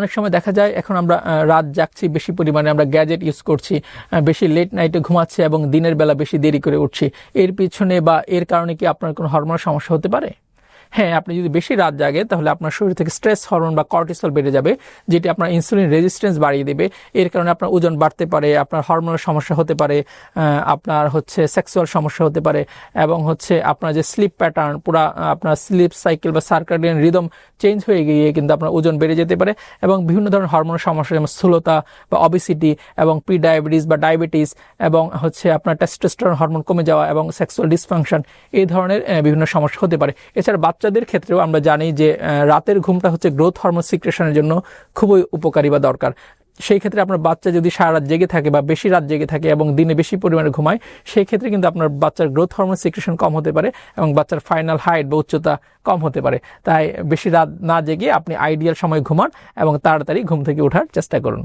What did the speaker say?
অনেক সময় দেখা যায়, এখন আমরা রাত জাগছি, বেশি পরিমাণে আমরা গ্যাজেট ইউজ করছি বেশি লেট নাইটে ঘুমাচ্ছি এবং দিনের বেলা বেশি দেরি করে উঠছি। এর পিছনে বা এর কারণে কি আপনার কোনো হরমোনাল সমস্যা হতে পারে? হ্যাঁ আপনি যদি বেশি রাত জাগে, তাহলে আপনার শরীর থেকে স্ট্রেস হরমোন বা কর্টিসল বেড়ে যাবে, যেটি আপনার ইনসুলিন রেজিস্ট্যান্স বাড়িয়ে দেবে। এর কারণে আপনার ওজন বাড়তে পারে, আপনার হরমোনের সমস্যা হতে পারে আপনার হচ্ছে সেক্সুয়াল সমস্যা হতে পারে, এবং হচ্ছে আপনার যে স্লিপ প্যাটার্ন পুরা আপনার স্লিপ সাইকেল বা সার্কাডিয়ান রিদম চেঞ্জ হয়ে গিয়ে কিন্তু আপনার ওজন বেড়ে যেতে পারে, এবং বিভিন্ন ধরনের হরমোনের সমস্যা, যেমন স্থূলতা বা অবিসিটি এবং প্রি ডায়াবেটিস বা ডায়াবেটিস এবং হচ্ছে আপনার টেস্টোস্টেরন হরমোন কমে যাওয়া এবং সেক্সুয়াল ডিসফাংশন এই ধরনের বিভিন্ন সমস্যা হতে পারে। এছাড়া বাচ্চাদের ক্ষেত্রেও আমরা জানি যে রাতের ঘুমটা হচ্ছে গ্রোথ হরমোন সিক্রেশনের জন্য খুবই উপকারী বা দরকার। সেই ক্ষেত্রে আপনার বাচ্চা যদি সারা রাত জেগে থাকে বা বেশি রাত জেগে থাকে এবং দিনে বেশি পরিমাণে ঘুমায়, সেই ক্ষেত্রে কিন্তু আপনার বাচ্চার গ্রোথ হরমোন সিক্রেশন কম হতে পারে এবং বাচ্চার ফাইনাল হাইট বা উচ্চতা কম হতে পারে। তাই বেশি রাত না জেগে আপনি আইডিয়াল সময় ঘুমান এবং তাড়াতাড়ি ঘুম থেকে ওঠার চেষ্টা করুন।